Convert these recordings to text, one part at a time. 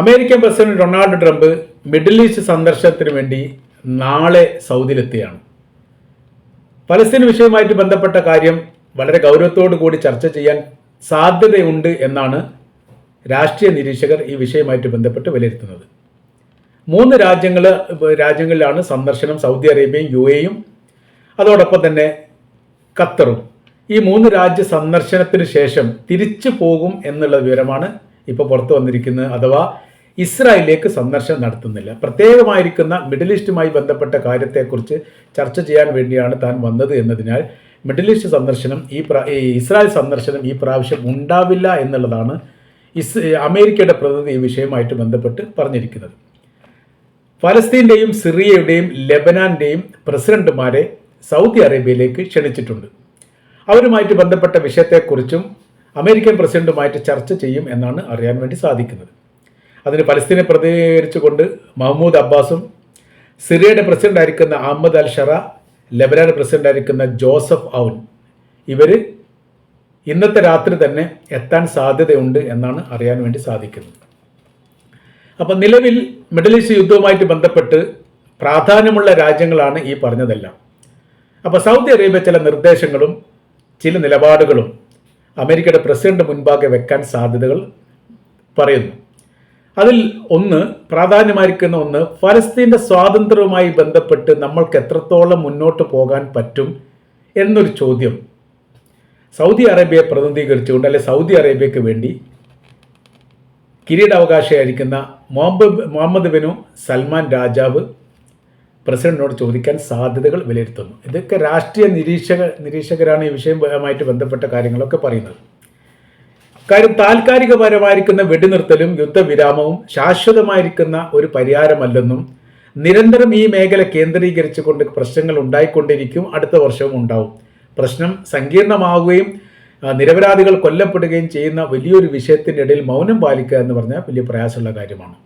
American president Donald Trump Middle East സന്ദർശനത്തിന് വേണ്ടി നാളെ സൗദിയിലെത്തിയാണ്. പലസ്തീൻ വിഷയവുമായിട്ട് ബന്ധപ്പെട്ട കാര്യം വളരെ ഗൗരവത്തോടു കൂടി ചർച്ച ചെയ്യാൻ സാധ്യതയുണ്ട് എന്നാണ് രാഷ്ട്രീയ നിരീക്ഷകർ ഈ വിഷയവുമായിട്ട് ബന്ധപ്പെട്ട് വിലയിരുത്തുന്നത്. മൂന്ന് രാജ്യങ്ങൾ രാജ്യങ്ങളിലാണ് സന്ദർശനം സൗദി അറേബ്യയും യു എയും അതോടൊപ്പം തന്നെ ഖത്തറും. ഈ മൂന്ന് രാജ്യ സന്ദർശനത്തിന് ശേഷം തിരിച്ചു പോകും എന്നുള്ള വിവരമാണ് ഇപ്പോൾ പുറത്തു വന്നിരിക്കുന്നത് അഥവാ ഇസ്രായേലിലേക്ക് സന്ദർശനം നടത്തുന്നില്ല. പ്രത്യേകമായിരിക്കുന്ന മിഡിൽ ഈസ്റ്റുമായി ബന്ധപ്പെട്ട കാര്യത്തെക്കുറിച്ച് ചർച്ച ചെയ്യാൻ വേണ്ടിയാണ് താൻ വന്നത് എന്നതിനാൽ മിഡിൽ ഈസ്റ്റ് സന്ദർശനം ഈ ഇസ്രായേൽ സന്ദർശനം ഈ പ്രാവശ്യം ഉണ്ടാവില്ല എന്നുള്ളതാണ് ഇസ് അമേരിക്കയുടെ പ്രതിനിധി ഈ വിഷയവുമായിട്ട് ബന്ധപ്പെട്ട് പറഞ്ഞിരിക്കുന്നത്. ഫലസ്തീന്റെയും സിറിയയുടെയും ലെബനാന്റെയും പ്രസിഡന്റുമാരെ സൗദി അറേബ്യയിലേക്ക് ക്ഷണിച്ചിട്ടുണ്ട്. അവരുമായിട്ട് ബന്ധപ്പെട്ട വിഷയത്തെക്കുറിച്ചും അമേരിക്കൻ പ്രസിഡന്റുമായിട്ട് ചർച്ച ചെയ്യും എന്നാണ് അറിയാൻ വേണ്ടി സാധിക്കുന്നത്. അതിന് പലസ്തീനെ പ്രതികരിച്ചുകൊണ്ട് മഹ്മൂദ് അബ്ബാസും സിറിയയുടെ പ്രസിഡന്റ് ആയിരിക്കുന്ന Ahmed al Sharaa Lebanon president ആയിരിക്കുന്ന ജോസഫ് ഔൻ ഇവർ ഇന്നത്തെ രാത്രി തന്നെ എത്താൻ സാധ്യതയുണ്ട് എന്നാണ് അറിയാൻ വേണ്ടി സാധിക്കുന്നത്. അപ്പം നിലവിൽ മിഡിൽ ഈസ്റ്റ് യുദ്ധവുമായിട്ട് ബന്ധപ്പെട്ട് പ്രാധാന്യമുള്ള രാജ്യങ്ങളാണ് ഈ പറഞ്ഞതെല്ലാം. അപ്പോൾ സൗദി അറേബ്യ ചില നിർദ്ദേശങ്ങളും ചില നിലപാടുകളും അമേരിക്കയുടെ പ്രസിഡന്റ് മുൻപാകെ വെക്കാൻ സാധ്യതകൾ പറയുന്നു. അതിൽ ഒന്ന് പ്രാധാന്യമായിരിക്കുന്ന ഒന്ന് ഫലസ്തീന്റെ സ്വാതന്ത്ര്യവുമായി ബന്ധപ്പെട്ട് നമ്മൾക്ക് എത്രത്തോളം മുന്നോട്ട് പോകാൻ പറ്റും എന്നൊരു ചോദ്യം. സൗദി അറേബ്യയെ പ്രതിനിധീകരിച്ചുകൊണ്ട് അല്ലെ സൗദി അറേബ്യയ്ക്ക് വേണ്ടി കിരീടാവകാശിയായിരിക്കുന്ന മുഹമ്മദ് മുഹമ്മദ് ബിനു സൽമാൻ രാജാവ് പ്രസിഡന്റിനോട് ചോദിക്കാൻ സാധ്യതകൾ വിലയിരുത്തുന്നു. ഇതൊക്കെ രാഷ്ട്രീയ നിരീക്ഷക നിരീക്ഷകരാണ് ഈ വിഷയവുമായിട്ട് ബന്ധപ്പെട്ട കാര്യങ്ങളൊക്കെ പറയുന്നത്. കാര്യം താൽക്കാലികപരമായിരിക്കുന്ന വെടിനിർത്തലും യുദ്ധവിരാമവും ശാശ്വതമായിരിക്കുന്ന ഒരു പരിഹാരമല്ലെന്നും നിരന്തരം ഈ മേഖല കേന്ദ്രീകരിച്ചുകൊണ്ട് പ്രശ്നങ്ങൾ ഉണ്ടായിക്കൊണ്ടിരിക്കും അടുത്ത വർഷവും ഉണ്ടാവും. പ്രശ്നം സങ്കീർണമാവുകയും നിരപരാധികൾ കൊല്ലപ്പെടുകയും ചെയ്യുന്ന വലിയൊരു വിഷയത്തിന്റെ ഇടയിൽ മൗനം പാലിക്കുക എന്ന് പറഞ്ഞാൽ വലിയ പ്രയാസമുള്ള കാര്യമാണ്.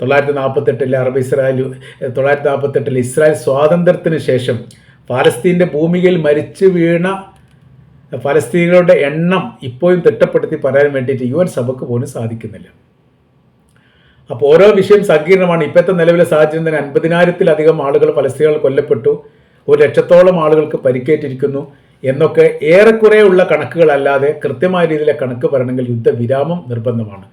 തൊള്ളായിരത്തി നാൽപ്പത്തെട്ടിലെ അറബ് ഇസ്രായേൽ തൊള്ളായിരത്തി നാൽപ്പത്തെട്ടിലെ ഇസ്രായേൽ സ്വാതന്ത്ര്യത്തിന് ശേഷം പാലസ്തീന്റെ ഭൂമികയിൽ മരിച്ചു വീണ ഫലസ്തീനികളുടെ എണ്ണം ഇപ്പോഴും തിട്ടപ്പെടുത്തി പറയാൻ വേണ്ടിയിട്ട് യു എൻ സഭയ്ക്ക് പോലും സാധിക്കുന്നില്ല. അപ്പോൾ ഓരോ വിഷയം സങ്കീർണമാണ്. ഇപ്പോഴത്തെ നിലവിലെ സാഹചര്യം തന്നെ അൻപതിനായിരത്തിലധികം ആളുകൾ ഫലസ്തീനുകൾ കൊല്ലപ്പെട്ടു. ഒരു ലക്ഷത്തോളം ആളുകൾക്ക് പരിക്കേറ്റിരിക്കുന്നു എന്നൊക്കെ ഏറെക്കുറെയുള്ള കണക്കുകളല്ലാതെ കൃത്യമായ രീതിയിലെ കണക്ക് പറയണമെങ്കിൽ യുദ്ധവിരാമം നിർബന്ധമാണ്.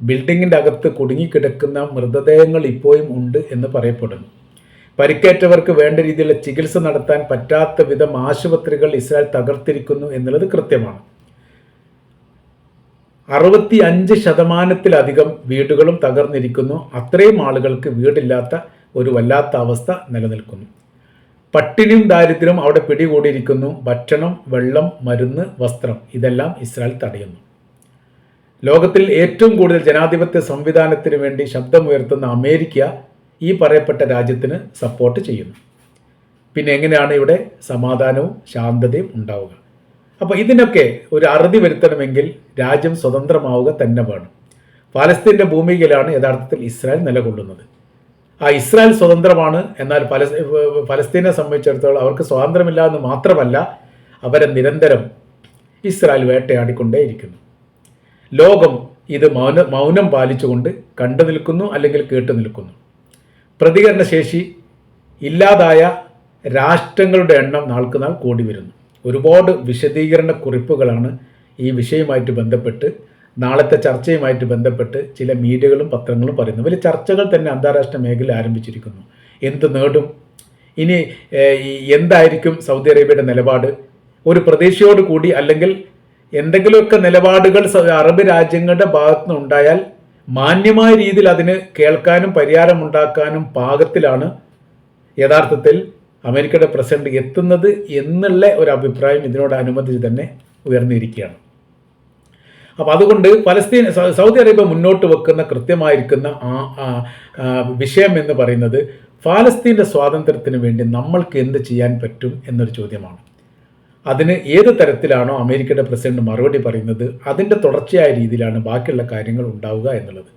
ബിൽഡിങ്ങിന്റെ അകത്ത് കുടുങ്ങിക്കിടക്കുന്ന മൃതദേഹങ്ങൾ ഇപ്പോഴും ഉണ്ട് എന്ന് പറയപ്പെടുന്നു. പരിക്കേറ്റവർക്ക് വേണ്ട രീതിയിലുള്ള ചികിത്സ നടത്താൻ പറ്റാത്ത വിധം ആശുപത്രികൾ ഇസ്രായേൽ തകർത്തിരിക്കുന്നു എന്നുള്ളത് കൃത്യമാണ്. അറുപത്തി അഞ്ച് ശതമാനത്തിലധികം വീടുകളും തകർന്നിരിക്കുന്നു. അത്രയും ആളുകൾക്ക് വീടില്ലാത്ത ഒരു വല്ലാത്ത അവസ്ഥ നിലനിൽക്കുന്നു. പട്ടിണിയും ദാരിദ്ര്യവും അവിടെ പിടികൂടിയിരിക്കുന്നു. ഭക്ഷണം വെള്ളം മരുന്ന് വസ്ത്രം ഇതെല്ലാം ഇസ്രായേൽ തടയുന്നു. ലോകത്തിൽ ഏറ്റവും കൂടുതൽ ജനാധിപത്യ സംവിധാനത്തിന് വേണ്ടി ശബ്ദമുയർത്തുന്ന അമേരിക്ക ഈ പറയപ്പെട്ട രാജ്യത്തിന് സപ്പോർട്ട് ചെയ്യുന്നു. പിന്നെ എങ്ങനെയാണ് ഇവിടെ സമാധാനവും ശാന്തതയും ഉണ്ടാവുക? അപ്പോൾ ഇതിനൊക്കെ ഒരു അറുതി വരുത്തണമെങ്കിൽ രാജ്യം സ്വതന്ത്രമാവുക തന്നെ വേണം. പാലസ്തീന്റെ ഭൂമിയിലാണ് യഥാർത്ഥത്തിൽ ഇസ്രായേൽ നിലകൊള്ളുന്നത്. ആ ഇസ്രായേൽ സ്വതന്ത്രമാണ് എന്നാൽ പലസ് ഫലസ്തീനെ സംബന്ധിച്ചിടത്തോളം അവർക്ക് സ്വാതന്ത്ര്യമില്ല എന്ന് മാത്രമല്ല അവരെ നിരന്തരം ഇസ്രായേൽ വേട്ടയാടിക്കൊണ്ടേയിരിക്കുന്നു. ലോകം ഇത് മൗന മൗനം പാലിച്ചുകൊണ്ട് കണ്ടു നിൽക്കുന്നു അല്ലെങ്കിൽ കേട്ടു നിൽക്കുന്നു. പ്രതികരണശേഷി ഇല്ലാതായ രാഷ്ട്രങ്ങളുടെ എണ്ണം നാൾക്ക് നാൾ കൂടി വരുന്നു. ഒരുപാട് വിശദീകരണ കുറിപ്പുകളാണ് ഈ വിഷയവുമായിട്ട് ബന്ധപ്പെട്ട് നാളത്തെ ചർച്ചയുമായിട്ട് ബന്ധപ്പെട്ട് ചില മീഡിയകളും പത്രങ്ങളും പറയുന്നു. വലിയ ചർച്ചകൾ തന്നെ അന്താരാഷ്ട്ര മേഖല ആരംഭിച്ചിരിക്കുന്നു. എന്ത് നേടും? ഇനി എന്തായിരിക്കും സൗദി അറേബ്യയുടെ നിലപാട്? ഒരു പ്രതീക്ഷയോട് കൂടി അല്ലെങ്കിൽ എന്തെങ്കിലുമൊക്കെ നിലപാടുകൾ അറബ് രാജ്യങ്ങളുടെ ഭാഗത്തു നിന്നുണ്ടായാൽ മാന്യമായ രീതിയിൽ അതിന് കേൾക്കാനും പരിഹാരമുണ്ടാക്കാനും പാകത്തിലാണ് യഥാർത്ഥത്തിൽ അമേരിക്കയുടെ പ്രസിഡന്റ് എത്തുന്നത് എന്നുള്ള ഒരു അഭിപ്രായം ഇതിനോടനുബന്ധിച്ച് തന്നെ ഉയർന്നിരിക്കുകയാണ്. അപ്പോൾ അതുകൊണ്ട് പലസ്തീൻ സൗദി അറേബ്യ മുന്നോട്ട് വെക്കുന്ന കൃത്യമായിരിക്കുന്ന ആ വിഷയം എന്ന് പറയുന്നത് ഫാലസ്തീന്റെ സ്വാതന്ത്ര്യത്തിന് വേണ്ടി നമ്മൾക്ക് എന്ത് ചെയ്യാൻ പറ്റും എന്നൊരു ചോദ്യമാണ്. അതിന് ഏത് തരത്തിലാണോ അമേരിക്കയുടെ പ്രസിഡന്റ് മറുപടി പറയുന്നത് അതിന്റെ തുടർച്ചയായ രീതിയിലാണ് ബാക്കിയുള്ള കാര്യങ്ങൾ ഉണ്ടാവുക എന്നുള്ളത്.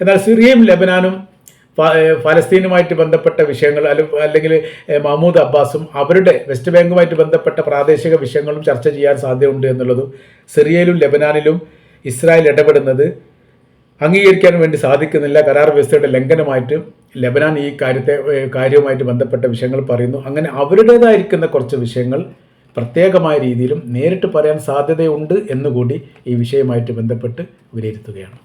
എന്നാൽ സിറിയയും ലബനാനും ഫലസ്തീനുമായിട്ട് ബന്ധപ്പെട്ട വിഷയങ്ങൾ അല്ല- അല്ലെങ്കിൽ മഹമ്മൂദ് അബ്ബാസും അവരുടെ വെസ്റ്റ് ബാങ്കുമായിട്ട് ബന്ധപ്പെട്ട പ്രാദേശിക വിഷയങ്ങളും ചർച്ച ചെയ്യാൻ സാധ്യതയുണ്ട് എന്നുള്ളതും സിറിയയിലും ലബനാനിലും ഇസ്രായേൽ ഇടപെടുന്നത് അംഗീകരിക്കാൻ വേണ്ടി സാധിക്കുന്നില്ല. കരാർ വ്യവസ്ഥയുടെ ലംഘനമായിട്ട് ലബനാൻ ഈ കാര്യത്തെ കാര്യവുമായിട്ട് ബന്ധപ്പെട്ട വിഷയങ്ങൾ പറയുന്നു. അങ്ങനെ അവരുടേതായിരിക്കുന്ന കുറച്ച് വിഷയങ്ങൾ പ്രത്യേകമായ രീതിയിലും നേരിട്ട് പറയാൻ സാധ്യതയുണ്ട് എന്നുകൂടി ഈ വിഷയമായിട്ട് ബന്ധപ്പെട്ട് വിലയിരുത്തുകയാണ്.